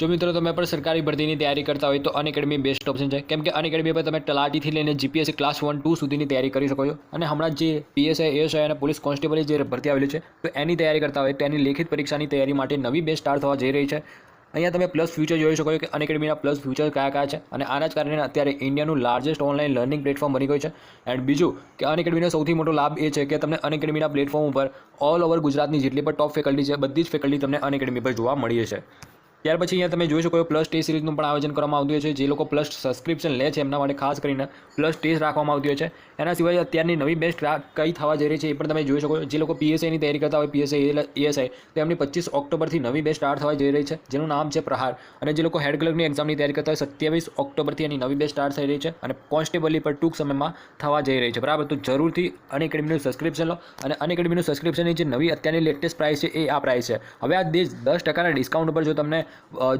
જો મિત્રો તમે પણ સરકારી ભરતીની તૈયારી કરતા હોય તો અનએકેડમી બેસ્ટ ઓપ્શન છે. કેમ કે અનએકેડમી પર તમે તલાટીથી લઈને જીપીએસસી ક્લાસ વન ટુ સુધીની તૈયારી કરી શકો છો. અને હમણાં જે પીએસઆઈ એએસઆઈ અને પોલીસ કોન્સ્ટેબલની જે ભરતી આવેલી છે, તો એની તૈયારી કરતા હોય તો એની લેખિત પરીક્ષાની તૈયારી માટે નવી બેસ્ટ સ્ટાર્ટ થવા જઈ રહી છે. અહીંયા તમે પ્લસ ફ્યુચર જોઈ શકો છો કે અનએકેડમીના પ્લસ ફ્યુચર કયા કયા છે અને આના જ કારણે અત્યારે ઇન્ડિયાનું લાર્જેસ્ટ ઓનલાઈન લર્નિંગ પ્લેટફોર્મ બની ગયું છે. એન્ડ બીજું કે અનએકેડમીનો સૌથી મોટો લાભ એ છે કે તમને અનએકેડમીના પ્લેટફોર્મ ઉપર ઓલ ઓવર ગુજરાતની જેટલી પણ ટોપ ફેકલ્ટી છે, બધી જ ફેકલ્ટી તમને અનએકેડમી પર જોવા મળી છે. ત્યાર પછી અહીંયા તમે જોઈ શકો પ્લસ ટેસ્ટ સિરીઝનું પણ આયોજન કરવામાં આવતું હોય છે. જે લોકો પ્લસ સબસ્ક્રિપ્શન લે છે એમના માટે ખાસ કરીને પ્લસ ટેસ્ટ રાખવામાં આવતી હોય છે. એના સિવાય અત્યારની નવી બેસ્ટ કઈ થવા જઈ રહી છે એ પણ તમે જોઈ શકો જે લોકો પીએસઆઈની તૈયારી કરતા હોય પીએસઆઈ એએસઆઈ તો એમની પચીસ ઓક્ટોબરથી નવી બેસ્ટ સ્ટાર્ટ થવા જઈ રહી છે, જેનું નામ છે પ્રહાર. અને જે લોકો હેડ ક્લર્કની એક્ઝામની તૈયારી કરતા હોય, સત્યાવીસ ઓક્ટોબરથી એની નવી બેસ્ટ સ્ટાર્ટ થઈ રહી છે અને કોન્સ્ટેબલની પણ ટૂંક સમયમાં થવા જઈ રહી છે. બરાબર? તો જરૂરથી અનએકેડમીનું સબસ્ક્રિપ્શન લો અને અનએકેડમીનું સબસ્ક્રિપ્શનની જે નવી અત્યારની લેટેસ્ટ પ્રાઇસ છે એ આ પ્રાઇસ છે. હવે આ દેશ દસ ટકાના ડિસ્કાઉન્ટ ઉપર જો તમને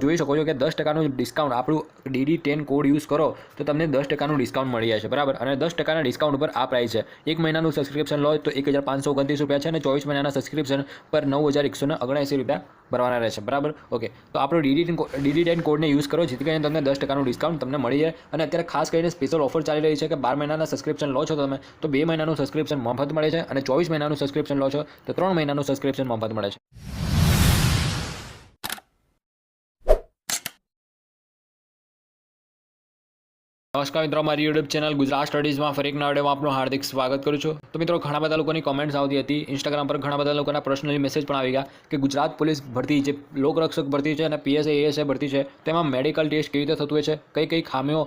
જોઈ શકો છો કે દસ ટકાનું ડિસ્કાઉન્ટ આપણું ડીડી ટેન કોડ યુઝ કરો, તો તમને દસ ટકાનું ડિસ્કાઉન્ટ મળી છે, બરાબર? અને દસ ટકાના ડિસ્કાઉન્ટ ઉપર આ પ્રાઇસ છે. એક મહિનાનું સબસ્ક્રિપ્શન લો, તો એક હજાર પાંચસો ઓગણત્રીસ રૂપિયા છે અને ચોવીસ મહિનાના સબસ્ક્રિપ્શન પર નવ હજાર એકસો ઓગણએંસી રૂપિયા ભરવાના રહેશે, બરાબર? ઓકે, તો આપણો D D D D ten કોડને યુઝ કરો, જેથી કરીને તમને દસ ટકાનું ડિસ્કાઉન્ટ તમને મળી જાય. અને અત્યારે ખાસ કરીને સ્પેશિયલ ઓફર ચાલી રહી છે કે બાર મહિનાના સબસ્ક્રિપ્શન લો છો તમે, તો બે મહિનાનું સબસ્ક્રિપ્શન મફત મળે છે અને ચોવીસ મહિનાનું સબસ્ક્રિપ્શન લો છો, તો ત્રણ મહિનાનું સબસ્ક્રિપ્શન મફત મળે છે. નમસ્કાર મિત્રો મારી યુટ્યુબ ચેનલ ગુજરાત સ્ટડીઝમાં ફરી એક નવા આપનું હાર્દિક સ્વાગત કરું છું. તો મિત્રો, ઘણા બધા લોકોની કોમેન્ટ્સ આવતી હતી. ઇન્સ્ટાગ્રામ પર ઘણા બધા લોકોના પર્સનલી મેસેજ પણ આવી ગયા કે ગુજરાત પોલીસ ભરતી જે લોકરક્ષક ભરતી છે અને પીએસએ એએસએ ભરતી છે, તેમાં મેડિકલ ટેસ્ટ કેવી રીતે થતું હોય છે, કઈ કઈ ખામીઓ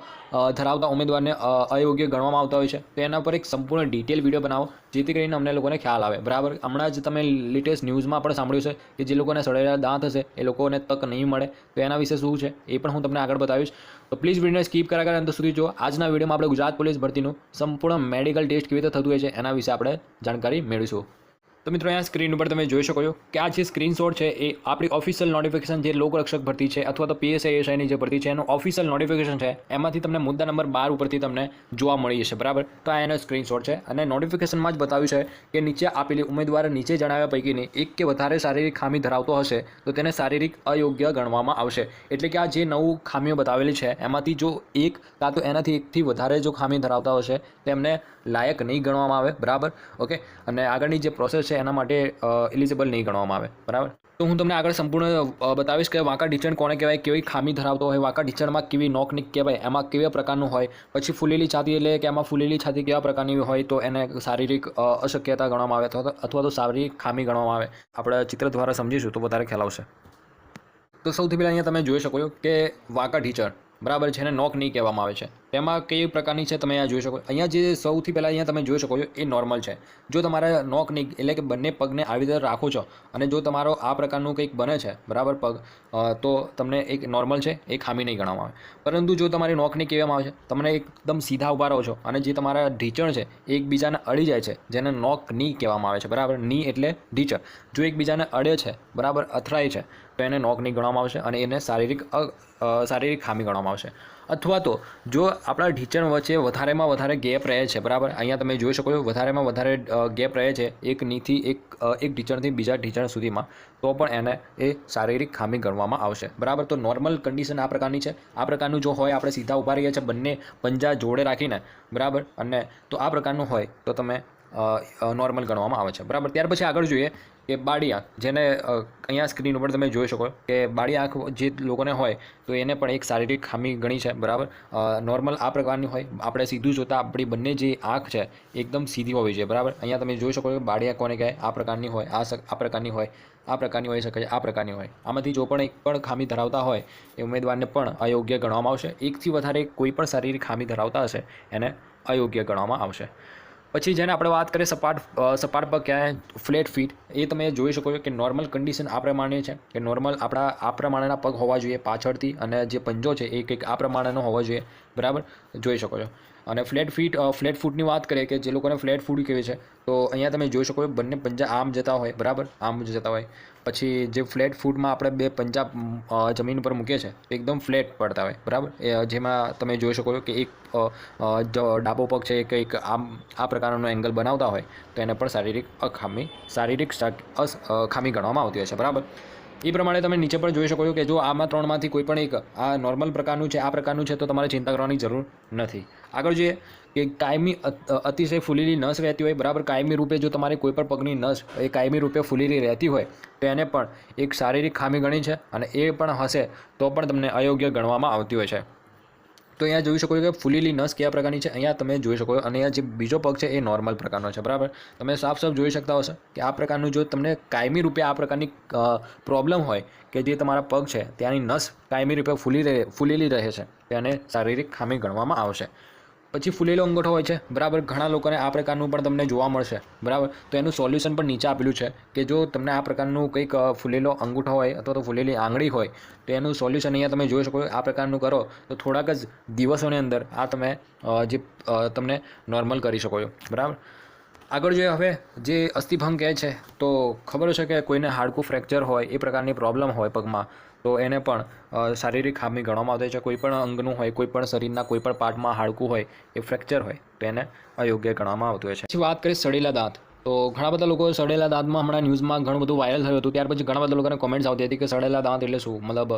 ધરાવતા ઉમેદવારને અયોગ્ય ગણવામાં આવતા હોય છે, તો એના પર એક સંપૂર્ણ ડિટેલ વીડિયો બનાવો. જેથી કરીને અમને લોકોને ખ્યાલ આવે. બરાબર? હમણાં જ તમે લેટેસ્ટ ન્યૂઝમાં પણ સાંભળ્યું છે કે જે લોકોને સડેલા દાંત હશે, એ લોકોને તક નહીં મળે. તો એના વિશે શું છે? એ પણ હું તમને આગળ બતાવીશ. તો પ્લીઝ વિડીયોને સ્કીપ કરા કરે અંત સુધી જો આજના વિડીયોમાં આપણે ગુજરાત પોલીસ ભરતીનું સંપૂર્ણ મેડિકલ ટેસ્ટ કેવી રીતે થતું હોય છે એના વિશે આપણે જાણકારી મેળવીશું. તો મિત્રો અહીંયા સ્ક્રીન ઉપર તમે જોઈ શકો છો કે આ જે સ્ક્રીનશોટ છે એ આપણી ઓફિશિયલ નોટિફિકેશન જે લોકરક્ષક ભરતી છે અથવા તો પીએસઆઈ એસઆઈની જે ભરતી છે એનું ઓફિશિયલ નોટિફિકેશન છે, એમાંથી તમને મુદ્દા નંબર બાર ઉપરથી તમને જોવા મળી જશે, બરાબર? તો આ એનો સ્ક્રીનશોટ છે અને નોટિફિકેશનમાં જ બતાવ્યું છે કે નીચે આપેલી ઉમેદવાર નીચે જણાવ્યા પૈકીની એક કે વધારે શારીરિક ખામી ધરાવતો હશે, તો તેને શારીરિક અયોગ્ય ગણવામાં આવશે. એટલે કે આ જે નવું ખામીઓ બતાવેલી છે, એમાંથી જો એક કાં તો એનાથી એકથી વધારે જો ખામી ધરાવતા હશે, તેમને લાયક નહીં ગણવામાં આવે, બરાબર? ઓકે અને આગળની જે પ્રોસેસ છે એના માટે એલિજિબલ નહીં ગણવામાં આવે. બરાબર? તો હું તમને આગળ સંપૂર્ણ બતાવીશ કે વાંકા ઢીચણ કોને કહેવાય, કેવી ખામી ધરાવતો હોય. વાંકા ઢીચણમાં કેવી નોકનિક કહેવાય, એમાં કેવા પ્રકારનું હોય? પછી ફૂલેલી છાતી એટલે કે એમાં ફૂલેલી છાતી કેવા પ્રકારની હોય, તો એને શારીરિક અશક્યતા ગણવામાં આવે, અથવા તો શારીરિક ખામી ગણવામાં આવે. આપણે ચિત્ર દ્વારા સમજીશું, તો વધારે ખ્યાલ આવશે. તો સૌથી પહેલાં અહીંયા તમે જોઈ શકો છો કે વાંકા ઢીચણ બરાબર છે, એને નોક નહીં કહેવામાં આવે છે. તેમાં કઈ પ્રકારની છે તમે અહીંયા જોઈ શકો અહીંયા જે સૌથી પહેલાં અહીંયા તમે જોઈ શકો છો, એ નોર્મલ છે. જો તમારે નોક નહીં એટલે કે બંને પગને આવી રીતે રાખો છો, અને જો તમારો આ પ્રકારનું કંઈક બને છે, બરાબર પગ તો તમને એક નોર્મલ છે, એ ખામી નહીં ગણવામાં આવે. પરંતુ જો તમારી નોક નહીં કહેવામાં આવે છે, તમને એકદમ સીધા ઊભા રહો છો, અને જે તમારા ઢીચણ છે એકબીજાને અડી જાય છે, જેને નોકની કહેવામાં આવે છે, બરાબર? ની એટલે ઢીચણ. જો એકબીજાને અડે છે, બરાબર અથડાય છે, તો એને નોક નહીં ગણવામાં આવશે, અને એને શારીરિક શારીરિક ખામી ગણવામાં આવશે. અથવા તો જો આપણા ઢીચણ વચ્ચે વધારેમાં વધારે ગેપ રહે છે, બરાબર? અહીંયા તમે જોઈ શકો છો વધારેમાં વધારે ગેપ રહે છે એક નીથી એક એક ઢીચણથી બીજા ઢીચણ સુધીમાં, તો પણ એને એ શારીરિક ખામી ગણવામાં આવશે. બરાબર? તો નોર્મલ કન્ડિશન આ પ્રકારની છે. આ પ્રકારનું જો હોય, આપણે સીધા ઊભા રહીએ છીએ, બંને પંજા જોડે રાખીને, બરાબર? અને તો આ પ્રકારનું હોય, તો તમે નોર્મલ ગણવામાં આવે છે. બરાબર? ત્યાર પછી આગળ જોઈએ કે બાડી આંખ, જેને અહીંયા સ્ક્રીન ઉપર તમે જોઈ શકો કે બાળી આંખ જે લોકોને હોય, તો એને પણ એક શારીરિક ખામી ગણી છે, બરાબર? નોર્મલ આ પ્રકારની હોય, આપણે સીધું જોતાં આપણી બંને જે આંખ છે, એકદમ સીધી હોવી જોઈએ, બરાબર? અહીંયા તમે જોઈ શકો કે બાળી આંખ કોને કહે આ પ્રકારની હોય, આ આ પ્રકારની હોય, આ પ્રકારની હોઈ શકે છે, આ પ્રકારની હોય. આમાંથી જો પણ એક પણ ખામી ધરાવતા હોય, એ ઉમેદવારને પણ અયોગ્ય ગણવામાં આવશે. એકથી વધારે કોઈ પણ શારીરિક ખામી ધરાવતા હશે, એને અયોગ્ય ગણવામાં આવશે. પછી જેને આપણે વાત કરીએ સપાટ સપાટ પગ ક્યાં ફ્લેટ ફીટ, એ તમે જોઈ શકો છો કે નોર્મલ કન્ડિશન આ પ્રમાણે છે, કે નોર્મલ આપણા, આ પ્રમાણેના પગ હોવા જોઈએ પાછળથી અને જે પંજો છે એ કંઈક આ પ્રમાણેનો હોવો જોઈએ. બરાબર? જોઈ શકો છો. અને ફ્લેટ ફીટ ફ્લેટ ફૂટની વાત કરીએ કે જે લોકોને ફ્લેટ ફૂટ કહેવાય છે, તો અહીંયા તમે જોઈ શકો છો બંને પંજા આમ જતા હોય, બરાબર? આમ જતા હોય. પછી જે ફ્લેટ ફૂટમાં આપણે બે પંજા જમીન ઉપર મૂકીએ છીએ એકદમ ફ્લેટ પડતા હોય, બરાબર? જેમાં તમે જોઈ શકો છો કે એક ડાબો પગ છે એક કંઈક આમ, આ પ્રકારનો એંગલ બનાવતા હોય, તો એને પણ શારીરિક અખામી, શારીરિક ખામી ગણવામાં આવતી હોય છે, બરાબર? એ પ્રમાણે તમે નીચે પણ જોઈ શકો છો કે જો આમાં ત્રણમાંથી કોઈ પણ એક આ નોર્મલ પ્રકારનું છે, આ પ્રકારનું છે, તો તમારે ચિંતા કરવાની જરૂર નથી. આગળ જોઈએ કે કાયમી અતિશય ફૂલેલી નસ રહેતી હોય, બરાબર કાયમી રૂપે જો તમારી કોઈ પણ પગની નસ એ કાયમી રૂપે ફૂલેલી રહેતી હોય, તો એને પણ એક શારીરિક ખામી ગણી છે અને એ પણ હશે તો પણ તમને અયોગ્ય ગણવામાં આવતી હોય છે. તો અહીંયા જોઈ શકો છો કે ફૂલેલી નસ કયા પ્રકારની છે, અહીંયા તમે જોઈ શકો અને અહીંયા જે બીજો પગ છે એ નોર્મલ પ્રકારનો છે, બરાબર? તમે સાફ સાફ જોઈ શકતા હશો કે આ પ્રકારનું જો તમને કાયમી રૂપે આ પ્રકારની પ્રોબ્લેમ હોય કે જે તમારા પગ છે, ત્યાંની નસ કાયમી રૂપે ફૂલી રહે, ફૂલેલી રહે છે, તેને શારીરિક ખામી ગણવામાં આવશે. પછી ફૂલેલો અંગૂઠો હોય છે. બરાબર, ઘણા લોકોને આ પ્રકારનું પણ તમને જોવા મળશે. બરાબર, તો એનું સોલ્યુશન પણ નીચે આપેલું છે કે જો તમને આ પ્રકારનું કંઈક ફૂલેલો અંગૂઠો હોય અથવા તો ફૂલેલી આંગળી હોય, તો એનું સોલ્યુશન અહીંયા તમે જોઈ શકો. આ પ્રકારનું કરો, તો થોડાક જ દિવસોની અંદર આ તમે જે તમને નોર્મલ કરી શકો છો. બરાબર? આગળ જોઈએ હવે જે અસ્થિભંગ કહે છે, તો ખબર છે કે કોઈને હાડકું ફ્રેક્ચર હોય એ પ્રકારની પ્રોબ્લેમ હોય પગમાં, તો એને પણ શારીરિક ખામી ગણવામાં આવતી છે. કોઈ પણ અંગનું હોય, કોઈ પણ શરીરના કોઈ પણ પાર્ટમાં હાડકું હોય એ ફ્રેક્ચર હોય, તો એને અયોગ્ય ગણવામાં આવતું હોય છે. પછી વાત કરીએ સડેલા દાંત, તો ઘણા બધા લોકો સડેલા દાંતમાં હમણાં ન્યૂઝમાં ઘણું બધું વાયરલ થયું હતું. ત્યાર પછી ઘણા બધા લોકોને કોમેન્ટ્સ આવતી હતી કે સડેલા દાંત એટલે શું? મતલબ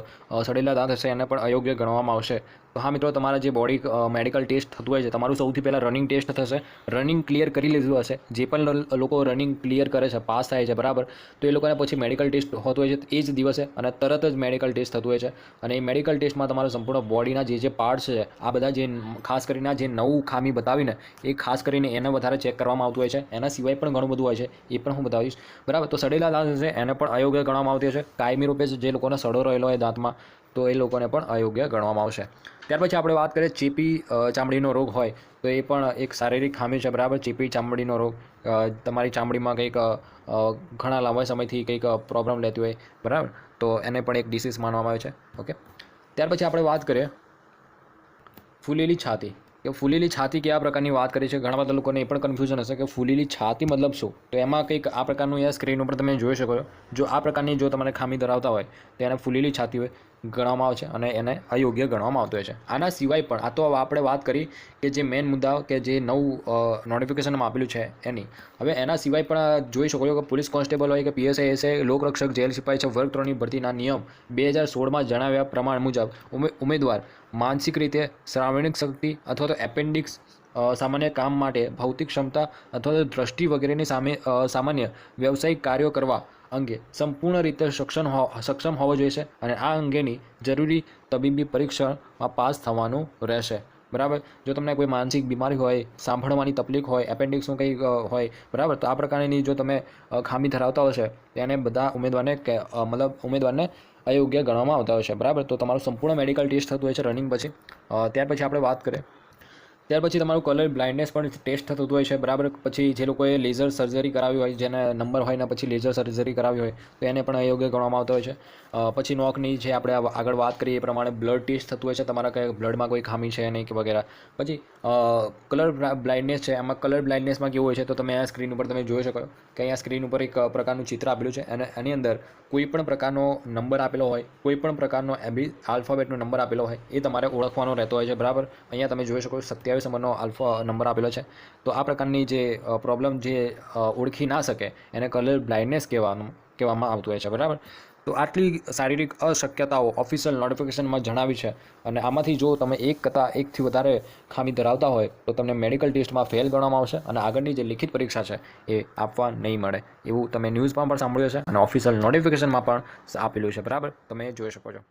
સડેલા દાંત હશે એને પણ અયોગ્ય ગણવામાં આવશે. હા મિત્રો, તમારા જે બોડી મેડિકલ ટેસ્ટ થતું હોય છે, તમારું સૌથી પહેલાં રનિંગ ટેસ્ટ થશે. રનિંગ ક્લિયર કરી લીધું હશે. જે પણ લોકો રનિંગ ક્લિયર કરે છે પાસ થાય છે, બરાબર? તો એ લોકોને પછી મેડિકલ ટેસ્ટ હોતું હોય છે એ જ દિવસે અને તરત જ મેડિકલ ટેસ્ટ થતું હોય છે. અને એ મેડિકલ ટેસ્ટમાં તમારા સંપૂર્ણ બોડીના જે જે પાર્ટ્સ છે, આ બધા જે ખાસ કરીને જે નવું ખામી બતાવીને, એ ખાસ કરીને એને વધારે ચેક કરવામાં આવતું હોય છે. એના સિવાય પણ ઘણું બધું હોય છે, એ પણ હું બતાવીશ. બરાબર? તો સડેલા દાંત છે એને પણ અયોગ્ય ગણવામાં આવતી છે કાયમી રૂપે જે લોકોને સડો રહેલો હોય દાંતમાં તો એ લોકોને પણ અયોગ્ય ગણવામાં આવશે. ત્યાર પછી આપણે વાત કરીએ ચેપી ચામડીનો રોગ હોય, તો એ પણ એક શારીરિક ખામી છે, બરાબર? ચેપી, ચામડીનો રોગ તમારી ચામડીમાં કંઈક ઘણા લાંબા સમયથી કંઈક પ્રોબ્લેમ લેતી હોય, બરાબર? તો એને પણ એક ડિસીઝ માનવામાં આવે છે, ઓકે? ત્યાર પછી આપણે વાત કરીએ ફૂલેલી છાતી. કે ફૂલેલી છાતી કયા પ્રકારની વાત કરી છે? ઘણા બધા લોકોને એ પણ કન્ફ્યુઝન હશે કે ફૂલેલી છાતી મતલબ શું? તો એમાં કંઈક આ પ્રકારનું યા સ્ક્રીન ઉપર તમે જોઈ શકો જો આ પ્રકારની જો તમારે ખામી ધરાવતા હોય, તો એને ફૂલેલી છાતી હોય. ગણવામાં આવે છે અને એને અયોગ્ય ગણવામાં આવતું હોય છે. આના સિવાય પણ આ તો આપણે વાત કરી કે જે મેઇન મુદ્દા કે જે નવું નોટિફિકેશનમાં આપેલું છે એની. હવે એના સિવાય પણ જોઈ શકો છો કે પોલીસ કોન્સ્ટેબલ હોય કે P S I S I લોકરક્ષક, જેલ સિપાઈ છે, વર્ગ ત્રણની ભરતીના નિયમ બે હજાર સોળમાં જણાવ્યા પ્રમાણ મુજબ ઉમેદવાર માનસિક રીતે શ્રાવણિક શક્તિ અથવા તો એપેન્ડિક્સ સામાન્ય કામ માટે ભૌતિક ક્ષમતા અથવા તો દ્રષ્ટિ વગેરેની સામે સામાન્ય વ્યવસાયિક કાર્યો કરવા અંગે સંપૂર્ણ રીતે સક્ષમ સક્ષમ હોવો જોઈએ છે અને આ અંગેની જરૂરી તબીબી પરીક્ષણમાં પાસ થવાનું રહેશે. બરાબર? જો તમને કોઈ માનસિક બીમારી હોય, સાંભળવાની તકલીફ હોય એપેન્ડિક્સનું કંઈ હોય, બરાબર? તો આ પ્રકારની જો તમે ખામી ધરાવતા હશે, તેને બધા ઉમેદવારને કે મતલબ ઉમેદવારને અયોગ્ય ગણવામાં આવતા હોય છે બરાબર? તો તમારું સંપૂર્ણ મેડિકલ ટેસ્ટ થતું હોય છે રનિંગ પછી. ત્યાર પછી આપણે વાત કરીએ ત્યાર પછી તમારું કલર બ્લાઇન્ડનેસ પણ ટેસ્ટ થતું હોય છે, બરાબર? પછી જે લોકોએ લેઝર સર્જરી કરાવી હોય, જેને નંબર હોય ને પછી લેઝર સર્જરી કરાવી હોય, તો એને પણ અયોગ્ય ગણવામાં આવતો હોય છે. પછી નોકની જે આપણે આગળ વાત કરીએ એ પ્રમાણે બ્લડ ટેસ્ટ થતું હોય છે, તમારા કંઈ બ્લડમાં કોઈ ખામી છે નહીં કે વગેરે. પછી કલર બ્લાઇન્ડનેસ છે, એમાં કલર બ્લાઇન્ડનેસમાં કેવું હોય છે, તો તમે આ સ્ક્રીન ઉપર તમે જોઈ શકો કે અહીંયા સ્ક્રીન ઉપર એક પ્રકારનું ચિત્ર આપેલું છે, અને એની અંદર કોઈ પણ પ્રકારનો નંબર આપેલો હોય, કોઈ પણ પ્રકારનો એબી આલ્ફાબેટનો નંબર આપેલો હોય, એ તમારે ઓળખવાનો રહેતો હોય છે, બરાબર? અહીંયા તમે જોઈ શકો છો સત્યાવીસ નંબરનો આલ્ફા નંબર આપેલો છે. તો આ પ્રકારની જે પ્રોબ્લેમ જે ઓળખી ના શકે એને કલર બ્લાઇન્ડનેસ કહેવાનું, કહેવામાં આવતું હોય છે. બરાબર? તો આટલી શારીરિક અશક્યતાઓ ઓફિશિયલ નોટિફિકેશનમાં જણાવી છે અને આમાંથી જો તમે એક કરતાં એકથી વધારે ખામી ધરાવતા હોય તો તમને મેડિકલ ટેસ્ટમાં ફેલ ગણવામાં આવશે અને આગળની જે લિખિત પરીક્ષા છે એ આપવા નહીં મળે. એવું તમે ન્યૂઝમાં પણ સાંભળ્યું છે અને ઓફિશિયલ નોટિફિકેશનમાં પણ આપેલું છે. બરાબર? તમે જોઈ શકો છો.